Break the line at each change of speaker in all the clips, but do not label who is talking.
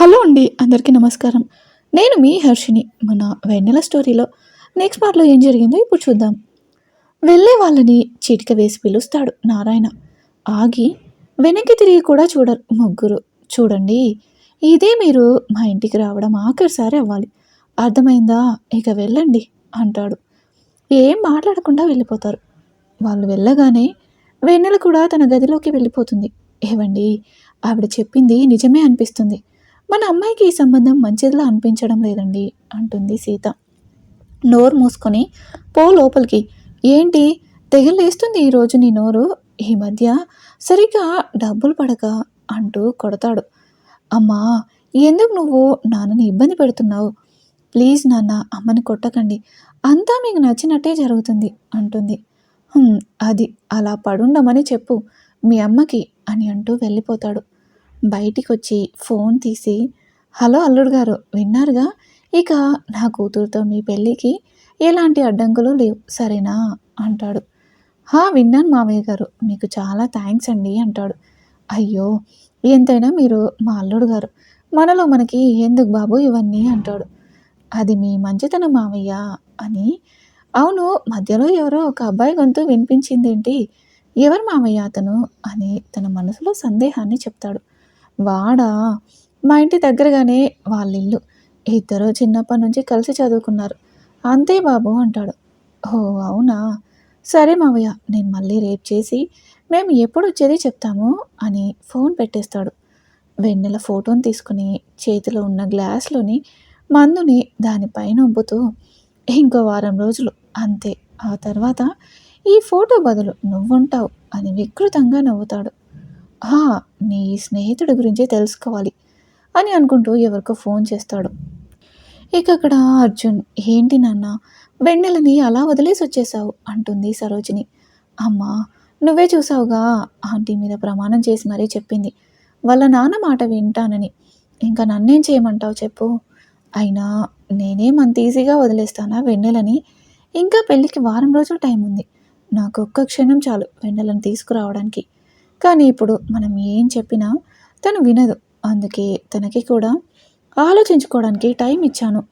Hello అండి అందరికీ నమస్కారం. నేను మీ హర్షిని మన వెన్నెల స్టోరీలో నెక్స్ట్ పార్ట్లో ఏం జరిగిందో ఇప్పుడు చూద్దాం. వెళ్ళే వాళ్ళని చిటిక వేసి పిలుస్తాడు నారాయణ. ఆగి వెనక్కి తిరిగి కూడా చూడరు ముగ్గురు. చూడండి ఇదే మీరు మా ఇంటికి రావడం ఆఖరిసారి అవ్వాలి. అర్థమైందా? ఇక వెళ్ళండి అంటాడు. ఏం మాట్లాడకుండా వెళ్ళిపోతారు. వాళ్ళు వెళ్ళగానే వెన్నెల కూడా తన గదిలోకి వెళ్ళిపోతుంది. ఏవండి ఆవిడ చెప్పింది నిజమే అనిపిస్తుంది. మన అమ్మాయికి ఈ సంబంధం మంచిదిలా అనిపించడం లేదండి అంటుంది సీత. నోరు మూసుకొని పో లోపలికి. ఏంటి? తెగలేస్తుంది ఈరోజు నీ నోరు? ఈ మధ్య సరిగ్గా డబ్బులు పడక అంటూ కొడతాడు. అమ్మా ఎందుకు నువ్వు నాన్నని ఇబ్బంది పెడుతున్నావు? ప్లీజ్ నాన్న అమ్మని కొట్టకండి. అంతా మీకు నచ్చినట్టే జరుగుతుంది అంటుంది. అది అలా పడుండమని చెప్పు మీ అమ్మకి అని అంటూ వెళ్ళిపోతాడు. బయటికి వచ్చి ఫోన్ తీసి హలో అల్లుడు గారు విన్నారుగా? ఇక నా కూతురుతో మీ పెళ్ళికి ఎలాంటి అడ్డంకులు లేవు సరేనా అంటాడు. హా విన్నాను మామయ్య గారు మీకు చాలా థ్యాంక్స్ అండి అంటాడు. అయ్యో ఎంతైనా మీరు మా అల్లుడు గారు మనలో మనకి ఎందుకు బాబు ఇవన్నీ అంటాడు. అది మీ మంచితనం మామయ్య అని. అవును మధ్యలో ఎవరో ఒక అబ్బాయి గొంతు వినిపించిందేంటి? ఎవరు మామయ్య అతను? అని తన మనసులో సందేహాన్ని చెప్తాడు. వాడా? మా ఇంటి దగ్గరగానే వాళ్ళ ఇల్లు ఇద్దరు చిన్నప్పటి నుంచి కలిసి చదువుకున్నారు. అంతే బాబు అంటాడు. ఓ అవునా? సరే మావయ్య నేను మళ్ళీ రేపు చేసి మేము ఎప్పుడు వచ్చేది చెప్తాము అని ఫోన్ పెట్టేస్తాడు. వెన్నెల ఫోటోని తీసుకుని చేతిలో ఉన్న గ్లాస్లోని మందుని దానిపైన ఉంపుతూ ఇంకో వారం రోజులు అంతే. ఆ తర్వాత ఈ ఫోటో బదులు నువ్వుంటావు అని వికృతంగా నవ్వుతాడు. నీ స్నేహితుడి గురించి తెలుసుకోవాలి అని అనుకుంటూ ఎవరికో ఫోన్ చేస్తాడు. ఇక అక్కడ అర్జున్ ఏంటి నాన్న వెన్నెలని అలా వదిలేసి వచ్చేసావు అంటుంది సరోజిని. అమ్మా నువ్వే చూసావుగా ఆంటీ మీద ప్రమాణం చేసి మరీ చెప్పింది. వాళ్ళ నాన్న మాట వింటానని. ఇంకా నన్నేం చేయమంటావు చెప్పు. అయినా నేనేం అంత ఈజీగా వదిలేస్తానా వెన్నెలని? ఇంకా పెళ్ళికి వారం రోజులు టైం ఉంది నాకు ఒక్క క్షణం చాలు వెన్నెలను తీసుకురావడానికి. కానీ ఇప్పుడు మనం ఏం చెప్పినా తను వినదు. అందుకే తనకి కూడా ఆలోచించుకోవడానికి టైం ఇచ్చాను.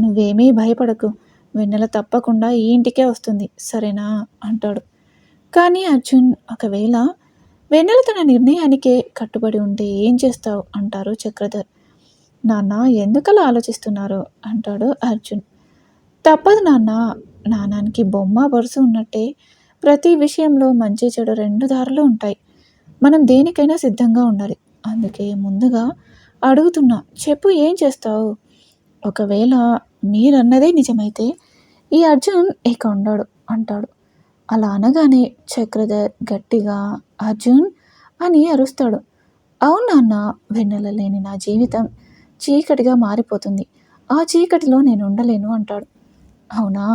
నువ్వేమీ భయపడకు. వెన్నెల తప్పకుండా ఈ ఇంటికే వస్తుంది. సరేనా? అంటాడు. కానీ అర్జున్ ఒకవేళ వెన్నెల తన నిర్ణయానికే కట్టుబడి ఉంటే ఏం చేస్తావు? అంటారు చక్రధర్. నాన్న ఎందుకలా ఆలోచిస్తున్నారు? అంటాడు అర్జున్. తప్పదు నాన్న. నానానికి బొమ్మ వరుస ఉన్నట్టే ప్రతి విషయంలో మంచి చెడు రెండు దారులు ఉంటాయి. మనం దేనికైనా సిద్ధంగా ఉండాలి. అందుకే ముందుగా అడుగుతున్నా చెప్పు ఏం చేస్తావు? ఒకవేళ మీరన్నదే నిజమైతే ఈ అర్జున్ ఇక ఉండడు అంటాడు. అలా అనగానే చక్రధర్ గట్టిగా అర్జున్ అని అరుస్తాడు. అవును నాన్న వెన్నెల లేని నా జీవితం చీకటిగా మారిపోతుంది. ఆ చీకటిలో నేను ఉండలేను అంటాడు. అవునా?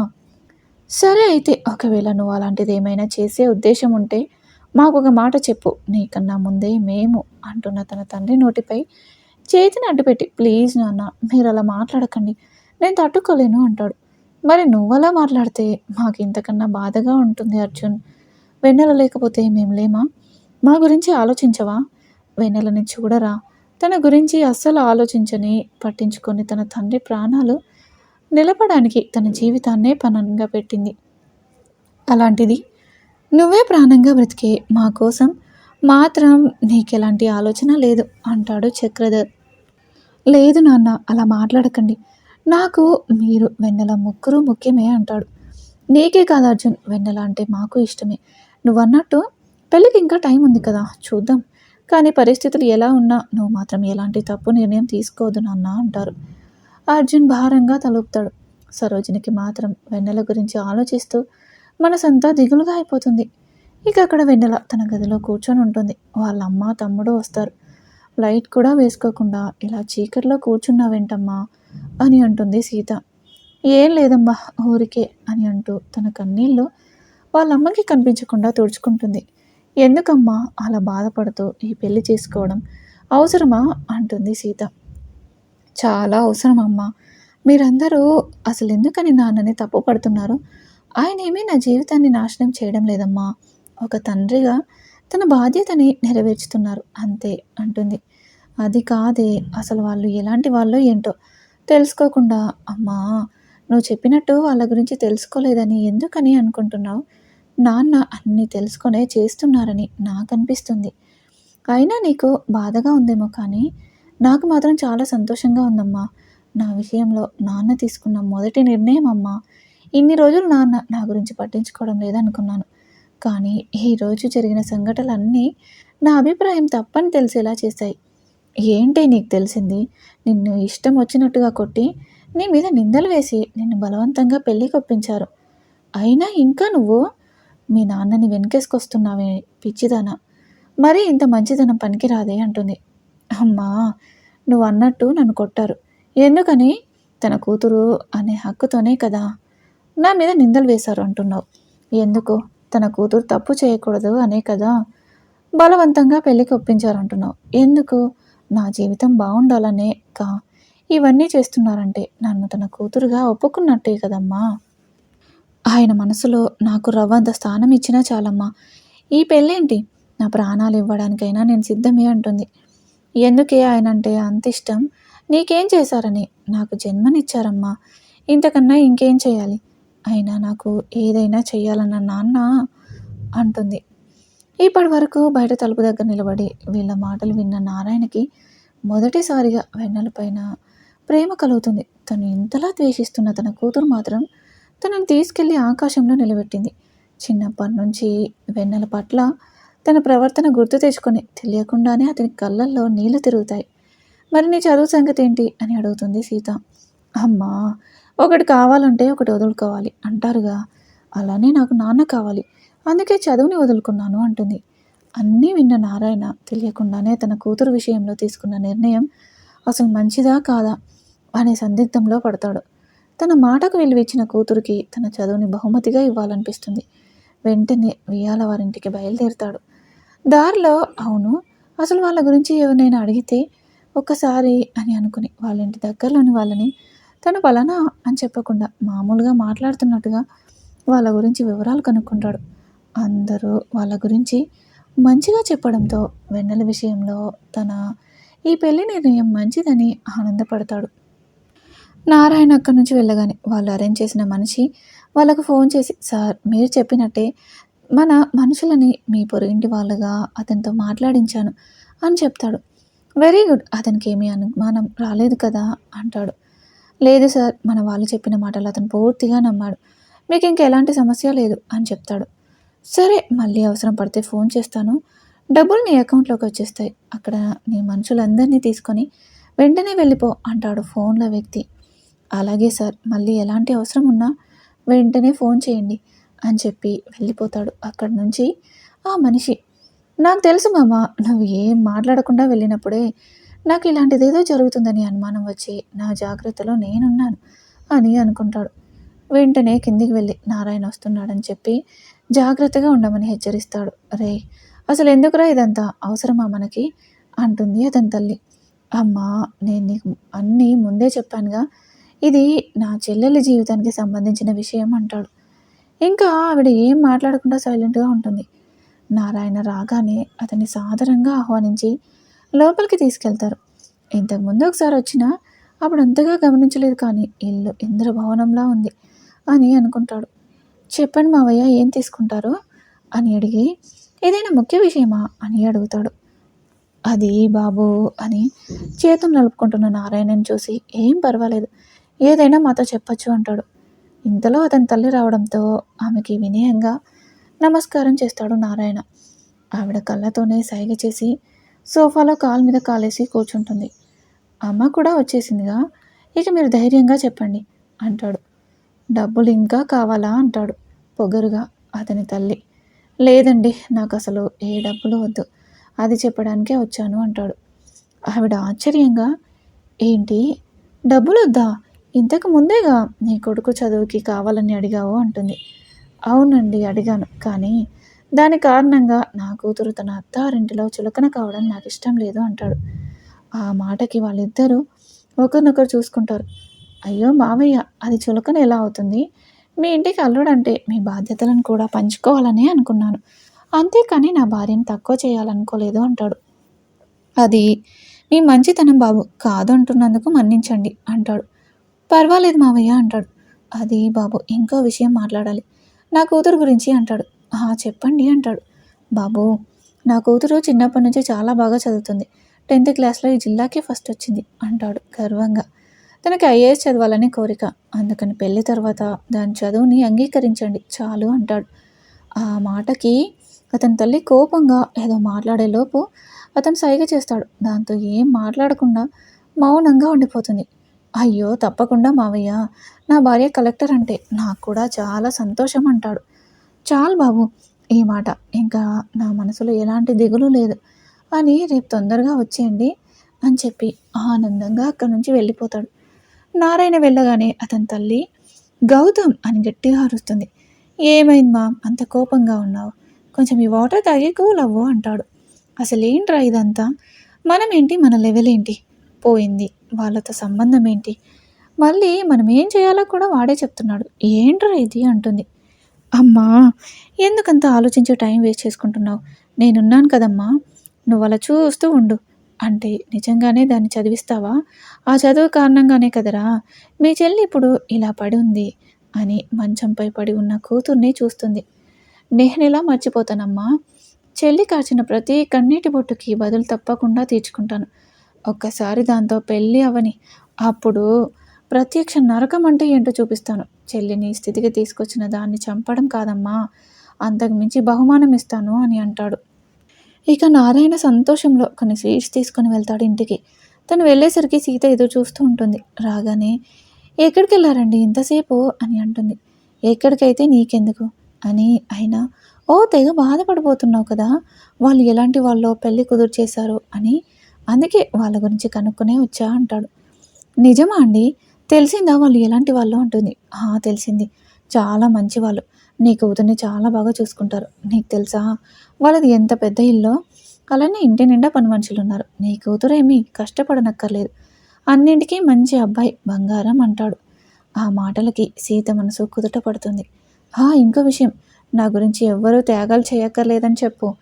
సరే అయితే ఒకవేళ నువ్వు అలాంటిది ఏమైనా చేసే ఉద్దేశం ఉంటే మాకు ఒక మాట చెప్పు నీకన్నా ముందే మేము అంటున్న తన తండ్రి నోటిపై చేతిని అడ్డుపెట్టి ప్లీజ్ నాన్న మీరు అలా మాట్లాడకండి నేను తట్టుకోలేను అంటాడు. మరి నువ్వలా మాట్లాడితే మాకు ఇంతకన్నా బాధగా ఉంటుంది అర్జున్. వెన్నెల లేకపోతే మేము లేమా? మా గురించి ఆలోచించవా? వెన్నెలని చూడరా? తన గురించి అస్సలు ఆలోచించని పట్టించుకొని తన తండ్రి ప్రాణాలు నిలపడానికి తన జీవితాన్నే పనంగా పెట్టింది. అలాంటిది నువ్వే ప్రాణంగా బ్రతికే మా కోసం మాత్రం నీకెలాంటి ఆలోచన లేదు అంటాడు చక్రధర్. లేదు నాన్న అలా మాట్లాడకండి. నాకు మీరు వెన్నెల ముగ్గురు ముఖ్యమే అంటాడు. నీకే కాదు అర్జున్ వెన్నెల అంటే మాకు ఇష్టమే. నువ్వు అన్నట్టు పెళ్ళికి ఇంకా టైం ఉంది కదా చూద్దాం. కానీ పరిస్థితులు ఎలా ఉన్నా నువ్వు మాత్రం ఎలాంటి తప్పు నిర్ణయం తీసుకోవద్దు నాన్న అంటారు. అర్జున్ భారంగా తలుపుతాడు. సరోజినికి మాత్రం వెన్నెల గురించి ఆలోచిస్తూ మనసంతా దిగులుగా అయిపోతుంది. ఇక అక్కడ వెన్నెల తన గదిలో కూర్చొని ఉంటుంది. వాళ్ళ అమ్మ తమ్ముడు వస్తారు. లైట్ కూడా వేసుకోకుండా ఇలా చీకట్లో కూర్చున్నావేంటమ్మా అని అంటుంది సీత. ఏం లేదమ్మా ఊరికే అని అంటూ తన కన్నీళ్ళు వాళ్ళ అమ్మకి కనిపించకుండా తుడుచుకుంటుంది. ఎందుకమ్మా అలా బాధపడుతూ ఈ పెళ్ళి చేసుకోవడం అవసరమా? అంటుంది సీత. చాలా అవసరమమ్మా. మీరందరూ అసలు ఎందుకని నాన్నని తప్పు పడుతున్నారు ఆయన ఏమీ నా జీవితాన్ని నాశనం చేయడం లేదమ్మా. ఒక తండ్రిగా తన బాధ్యతని నెరవేర్చుతున్నారు. అంతే అంటుంది. అది కాదే అసలు వాళ్ళు ఎలాంటి వాళ్ళు ఏంటో తెలుసుకోకుండా అమ్మా నువ్వు చెప్పినట్టు వాళ్ళ గురించి తెలుసుకోలేదని ఎందుకని అనుకుంటున్నావు? నాన్న అన్నీ తెలుసుకొనే చేస్తున్నారని నాకు అనిపిస్తుంది అయినా నీకు బాధగా ఉందేమో కానీ నాకు మాత్రం చాలా సంతోషంగా ఉందమ్మా. నా విషయంలో నాన్న తీసుకున్న మొదటి నిర్ణయం అమ్మా. ఇన్ని రోజులు నాన్న నా గురించి పట్టించుకోవడం లేదనుకున్నాను. కానీ ఈరోజు జరిగిన సంఘటనలన్నీ నా అభిప్రాయం తప్పని తెలిసేలా చేశాయి. ఏంటి నీకు తెలిసింది? నిన్ను ఇష్టం వచ్చినట్టుగా కొట్టి నీ మీద నిందలు వేసి నిన్ను బలవంతంగా పెళ్ళి కొప్పించారు. అయినా ఇంకా నువ్వు మీ నాన్నని వెనకేసుకొస్తున్నావే పిచ్చిదానా. మరీ ఇంత మంచిదనం పనికిరాదే అంటుంది. అమ్మా నువ్వు అన్నట్టు నన్ను కొట్టారు. ఎందుకని? తన కూతురు అనే హక్కుతోనే కదా. నా మీద నిందలు వేశారు అంటున్నావు. ఎందుకు? తన కూతురు తప్పు చేయకూడదు అనే కదా. బలవంతంగా పెళ్ళికి ఒప్పించారు అంటున్నావు ఎందుకు? నా జీవితం బాగుండాలనే కా? ఇవన్నీ చేస్తున్నారంటే నన్ను తన కూతురుగా ఒప్పుకున్నట్టే కదమ్మా. ఆయన మనసులో నాకు రవ్వంత స్థానం ఇచ్చినా చాలమ్మా. ఈ పెళ్ళేంటి? నా ప్రాణాలు ఇవ్వడానికైనా నేను సిద్ధమే అంటుంది. ఎందుకే ఆయన అంటే అంత ఇష్టం? నీకేం చేశారని నాకు జన్మనిచ్చారమ్మా. ఇంతకన్నా ఇంకేం చేయాలి? అయినా నాకు ఏదైనా చేయాలన్న నాన్న అంటుంది. ఇప్పటి వరకు బయట తలుపు దగ్గర నిలబడి వీళ్ళ మాటలు విన్న నారాయణకి మొదటిసారిగా వెన్నెలపైన ప్రేమ కలుగుతుంది. తను ఇంతలా ద్వేషిస్తున్న తన కూతురు మాత్రం తనను తీసుకెళ్ళి ఆకాశంలో నిలబెట్టింది. చిన్నప్పటి నుంచి వెన్నెల పట్ల తన ప్రవర్తన గుర్తు తెచ్చుకొని తెలియకుండానే అతని కళ్ళల్లో నీళ్ళు తిరుగుతాయి. మరి నీ చదువు సంగతి ఏంటి? అని అడుగుతుంది సీత. అమ్మా ఒకటి కావాలంటే ఒకటి వదులుకోవాలి. అంటారుగా అలానే నాకు నాన్న కావాలి. అందుకే చదువుని వదులుకున్నాను అంటుంది. అన్నీ విన్న నారాయణ తెలియకుండానే తన కూతురు విషయంలో తీసుకున్న నిర్ణయం అసలు మంచిదా కాదా అనే సందిగ్ధంలో పడతాడు. తన మాటకు విలువిచ్చిన కూతురికి తన చదువుని బహుమతిగా ఇవ్వాలనిపిస్తుంది. వెంటనే వియాల వారింటికి బయలుదేరుతాడు. దారిలో అవును అసలు వాళ్ళ గురించి ఎవరినైనా అడిగితే ఒక్కసారి అని అనుకుని వాళ్ళ ఇంటి దగ్గరలోని వాళ్ళని తను ఫలానా అని చెప్పకుండా మామూలుగా మాట్లాడుతున్నట్టుగా వాళ్ళ గురించి వివరాలు కనుక్కుంటాడు. అందరూ వాళ్ళ గురించి మంచిగా చెప్పడంతో వెన్నెల విషయంలో తన ఈ పెళ్ళి నిర్ణయం మంచిదని ఆనందపడతాడు. నారాయణ అక్కడి నుంచి వెళ్ళగానే వాళ్ళు అరేంజ్ చేసిన మనిషి వాళ్ళకు ఫోన్ చేసి సార్ మీరు చెప్పినట్టే మన మనుషులని మీ పొరుగింటి వాళ్ళగా అతనితో మాట్లాడించాను అని చెప్తాడు. వెరీ గుడ్ అతనికి ఏమీ అనుమానం రాలేదు కదా అంటాడు. లేదు సార్ మన వాళ్ళు చెప్పిన మాటలు అతను పూర్తిగా నమ్మాడు. మీకు ఇంకెలాంటి సమస్య లేదు అని చెప్తాడు. సరే మళ్ళీ అవసరం పడితే ఫోన్ చేస్తాను. డబ్బులు నీ అకౌంట్లోకి వచ్చేస్తాయి. అక్కడ నీ మనుషులందరినీ తీసుకొని వెంటనే వెళ్ళిపో అంటాడు ఫోన్లో వ్యక్తి. అలాగే సార్ మళ్ళీ ఎలాంటి అవసరం ఉన్నా వెంటనే ఫోన్ చేయండి అని చెప్పి వెళ్ళిపోతాడు అక్కడి నుంచి. ఆ మనిషి నాకు తెలుసు మామ నువ్వు ఏం మాట్లాడకుండా వెళ్ళినప్పుడే నాకు ఇలాంటిదేదో జరుగుతుందని అనుమానం వచ్చి నా జాగ్రత్తలో నేనున్నాను అని అనుకుంటాడు. వెంటనే కిందికి వెళ్ళి నారాయణ వస్తున్నాడని చెప్పి జాగ్రత్తగా ఉండమని హెచ్చరిస్తాడు. రే అసలు ఎందుకురా ఇదంతా? అవసరమా మనకి? అంటుంది అతని తల్లి. అమ్మా నేను నీకు అన్నీ ముందే చెప్పానుగా. ఇది నా చెల్లెలి జీవితానికి సంబంధించిన విషయం అంటాడు. ఇంకా ఆవిడ ఏం మాట్లాడకుండా సైలెంట్గా ఉంటుంది. నారాయణ రాగానే అతన్ని సాదరంగా ఆహ్వానించి లోపలికి తీసుకెళ్తారు. ఇంతకుముందు ఒకసారి వచ్చినా అప్పుడు అంతగా గమనించలేదు కానీ ఇల్లు ఇంద్రభవనంలా ఉంది అని అనుకుంటాడు. చెప్పండి మావయ్య ఏం తీసుకుంటారు? అని అడిగి ఏదైనా ముఖ్య విషయమా? అని అడుగుతాడు. అది బాబు అని చేతులు నలుపుకుంటున్న నారాయణని చూసి ఏం పర్వాలేదు ఏదైనా మాతో చెప్పచ్చు అంటాడు. ఇంతలో అతని తల్లి రావడంతో ఆమెకి వినయంగా నమస్కారం చేస్తాడు నారాయణ. ఆవిడ కళ్ళతోనే సైగ చేసి సోఫాలో కాలు మీద కాలేసి కూర్చుంటుంది. అమ్మ కూడా వచ్చేసిందిగా. ఇక మీరు ధైర్యంగా చెప్పండి అంటాడు. డబ్బులు ఇంకా కావాలా అంటాడు పొగరుగా అతని తల్లి. లేదండి నాకు అసలు ఏ డబ్బులు వద్దు. అది చెప్పడానికే వచ్చాను అంటాడు. ఆవిడ ఆశ్చర్యంగా ఏంటి? డబ్బులు వద్దా? ఇంతకు ముందేగా నీ కొడుకు చదువుకి కావాలని అడిగావు అంటుంది. అవునండి అడిగాను. కానీ దాని కారణంగా నా కూతురు తన అత్తారింటిలో చులకన కావడం నాకు ఇష్టం లేదు అంటాడు. ఆ మాటకి వాళ్ళిద్దరూ ఒకరినొకరు చూసుకుంటారు. అయ్యో మావయ్య అది చులకన ఎలా అవుతుంది? మీ ఇంటికి అల్లుడంటే మీ బాధ్యతలను కూడా పంచుకోవాలని అనుకున్నాను. అంతేకాని నా భార్యను తక్కువ చేయాలనుకోలేదు అంటాడు. అది మీ మంచితనం బాబు కాదు అంటున్నందుకు మన్నించండి అంటాడు. పర్వాలేదు మావయ్య అంటాడు. అది బాబు ఇంకో విషయం మాట్లాడాలి. నా కూతురు గురించి అంటాడు. చెప్పండి అంటాడు. బాబు నా కూతురు చిన్నప్పటి నుంచి చాలా బాగా చదువుతుంది. టెన్త్ క్లాస్లో ఈ జిల్లాకే ఫస్ట్ వచ్చింది అంటాడు గర్వంగా. తనకి ఐఏఎస్ చదవాలని కోరిక. అందుకని పెళ్ళి తర్వాత దాని చదువుని అంగీకరించండి చాలు అంటాడు. ఆ మాటకి అతని తల్లి కోపంగా ఏదో మాట్లాడేలోపు అతను సైగ చేస్తాడు. దాంతో ఏం మాట్లాడకుండా మౌనంగా ఉండిపోతుంది. అయ్యో తప్పకుండా మావయ్య. నా భార్య కలెక్టర్ అంటే నాకు కూడా చాలా సంతోషం అంటాడు. చాలు బాబు ఈ మాట. ఇంకా నా మనసులో ఎలాంటి దిగులు లేదు. అని రేపు తొందరగా వచ్చేయండి అని చెప్పి ఆనందంగా అక్కడి నుంచి వెళ్ళిపోతాడు. నారాయణ వెళ్ళగానే అతని తల్లి గౌతమ్ అని గట్టిగా అరుస్తుంది. ఏమైంది మా అంత కోపంగా ఉన్నావు. కొంచెం ఈ వాటర్ తాగి కూల్ అవ్వు అంటాడు. అసలేంట్రా ఇదంతా? మనం ఏంటి మన లెవెల్ ఏంటి పోయింది. వాళ్ళతో సంబంధం ఏంటి? మళ్ళీ మనం ఏం చేయాలో కూడా వాడే చెప్తున్నాడు. ఏంట్రా ఇది? అంటుంది. అమ్మా ఎందుకంత ఆలోచించే టైం వేస్ట్ చేసుకుంటున్నావు? నేనున్నాను కదమ్మా. నువ్వు అలా చూస్తూ ఉండు. అంటే నిజంగానే దాన్ని చదివిస్తావా? ఆ చదువు కారణంగానే కదరా. మీ చెల్లి ఇప్పుడు ఇలా పడి ఉంది అని మంచంపై పడి ఉన్న కూతుర్ని చూస్తుంది. నేను ఇలా మర్చిపోతానమ్మా? చెల్లి కాచిన ప్రతి కన్నీటి బొట్టుకి బదులు తప్పకుండా తీర్చుకుంటాను. ఒక్కసారి దాంతో పెళ్ళి అవని. అప్పుడు ప్రత్యక్ష నరకం అంటే ఏంటో చూపిస్తాను. చెల్లిని స్థితికి తీసుకొచ్చిన దాన్ని చంపడం కాదమ్మా. అంతకు మించి బహుమానం ఇస్తాను అని అంటాడు. ఇక నారాయణ సంతోషంలో కొన్ని స్వీట్స్ తీసుకొని వెళ్తాడు ఇంటికి. తను వెళ్ళేసరికి సీత ఎదురు చూస్తూ ఉంటుంది. రాగానే ఎక్కడికి వెళ్ళారండి ఇంతసేపు? అని అంటుంది. ఎక్కడికైతే నీకెందుకు? అని అయినా ఓ తెగ బాధపడిపోతున్నావు కదా వాళ్ళు ఎలాంటి వాళ్ళు పెళ్ళి కుదురు చేశారు అని అందుకే వాళ్ళ గురించి కనుక్కునే వచ్చా అంటాడు. నిజమా అండి? తెలిసిందా వాళ్ళు? ఎలాంటి వాళ్ళు అంటుంది. తెలిసింది. చాలా మంచి వాళ్ళు. నీ కూతుర్ని చాలా బాగా చూసుకుంటారు. నీకు తెలుసా? వాళ్ళది ఎంత పెద్ద ఇల్లు? అలానే ఇంటి నిండా పని మనుషులు ఉన్నారు. నీ కూతురేమీ కష్టపడనక్కర్లేదు. అన్నింటికీ మంచి అబ్బాయి బంగారం అంటాడు. ఆ మాటలకి సీత మనసు కుదుట పడుతుంది. ఇంకో విషయం. నా గురించి ఎవ్వరూ త్యాగాలు చేయక్కర్లేదని చెప్పు.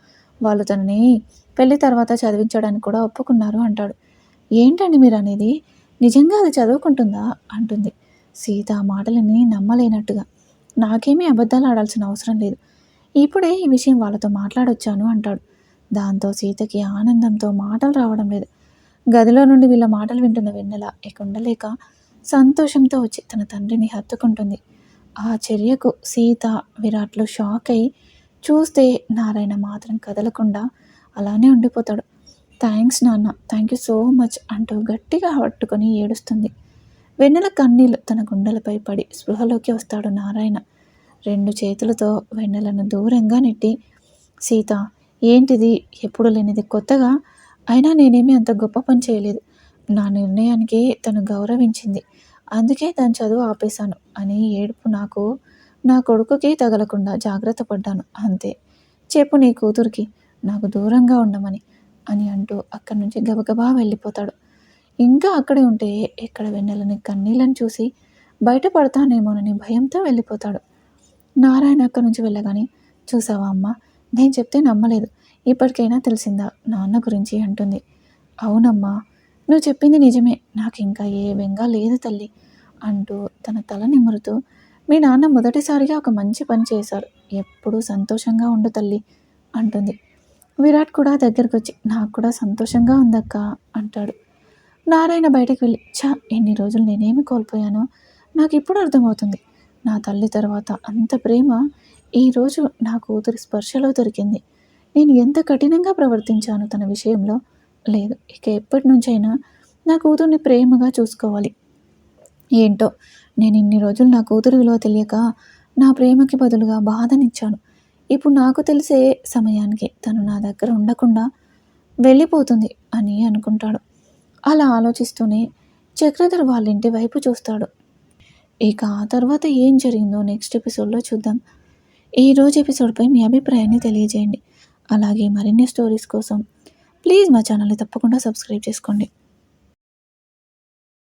వాళ్ళు తనని పెళ్ళి తర్వాత చదివించడానికి కూడా ఒప్పుకున్నారు అంటాడు. ఏంటండి మీరు అనేది నిజంగా అది చదువుకుంటుందా? అంటుంది. సీత ఆ మాటలని నమ్మలేనట్టుగా. నాకేమీ అబద్ధాలు ఆడాల్సిన అవసరం లేదు. ఇప్పుడే ఈ విషయం వాళ్ళతో మాట్లాడొచ్చాను అంటాడు. దాంతో సీతకి ఆనందంతో మాటలు రావడం లేదు. గదిలో నుండి వీళ్ళ మాటలు వింటున్న వెన్నెల ఎక్కుండలేక సంతోషంతో వచ్చి తన తండ్రిని హత్తుకుంటుంది. ఆ చర్యకు సీత విరాట్లు షాక్ అయి చూస్తే నారాయణ మాత్రం కదలకుండా అలానే ఉండిపోతాడు. థ్యాంక్స్ నాన్న థ్యాంక్ యూ సో మచ్ అంటూ గట్టిగా పట్టుకొని ఏడుస్తుంది. వెన్నెల కన్నీళ్ళు తన గుండెలపై పడి స్పృహలోకి వస్తాడు నారాయణ. రెండు చేతులతో వెన్నెలను దూరంగా నెట్టి సీత ఏంటిది ఎప్పుడు లేనిది కొత్తగా? అయినా నేనేమీ అంత గొప్ప పని చేయలేదు. నా నిర్ణయానికి తను గౌరవించింది. అందుకే తను చదువు ఆపేశాను అని ఏడుపు నాకు నా కొడుకుకి తగలకుండా జాగ్రత్త పడ్డాను. అంతే. చెప్పు నీ కూతురికి నాకు దూరంగా ఉండమని. అని అంటూ అక్కడి నుంచి గబగబా వెళ్ళిపోతాడు. ఇంకా అక్కడే ఉంటే ఎక్కడ వెన్నెలని కన్నీళ్ళని చూసి బయటపడతానేమోనని భయంతో వెళ్ళిపోతాడు. నారాయణ అక్కడి నుంచి వెళ్ళగానే చూసావా అమ్మ నేను చెప్తే నమ్మలేదు. ఇప్పటికైనా తెలిసిందా నాన్న గురించి? అంటుంది. అవునమ్మా నువ్వు చెప్పింది నిజమే. నాకు ఇంకా ఏ బెంగా లేదు తల్లి అంటూ తన తల నిమురుతూ మీ నాన్న మొదటిసారిగా ఒక మంచి పని చేశారు. ఎప్పుడూ సంతోషంగా ఉండు తల్లి అంటుంది. విరాట్ కూడా దగ్గరకు వచ్చి నాకు కూడా సంతోషంగా ఉందక్క అంటాడు. నారాయణ బయటకు వెళ్ళి చా ఎన్ని రోజులు నేనేమి కోల్పోయానో నాకు ఇప్పుడు అర్థమవుతుంది. నా తల్లి తర్వాత అంత ప్రేమ ఈరోజు నా కూతురి స్పర్శలో దొరికింది. నేను ఎంత కఠినంగా ప్రవర్తించాను తన విషయంలో? లేదు ఇక ఎప్పటి నుంచైనా నా కూతుర్ని ప్రేమగా చూసుకోవాలి. ఏంటో నేను ఇన్ని రోజులు నా కూతురు విలువ తెలియక నా ప్రేమకి బదులుగా బాధనిచ్చాను. ఇప్పుడు నాకు తెలిసే సమయానికి తను నా దగ్గర ఉండకుండా వెళ్ళిపోతుంది అని అనుకుంటాడు. అలా ఆలోచిస్తూనే చక్రధర్ వాళ్ళ ఇంటి వైపు చూస్తాడు. ఇక ఆ తర్వాత ఏం జరిగిందో నెక్స్ట్ ఎపిసోడ్లో చూద్దాం. ఈరోజు ఎపిసోడ్పై మీ అభిప్రాయాన్ని తెలియజేయండి. అలాగే మరిన్ని స్టోరీస్ కోసం ప్లీజ్ మా ఛానల్ని తప్పకుండా సబ్స్క్రైబ్ చేసుకోండి.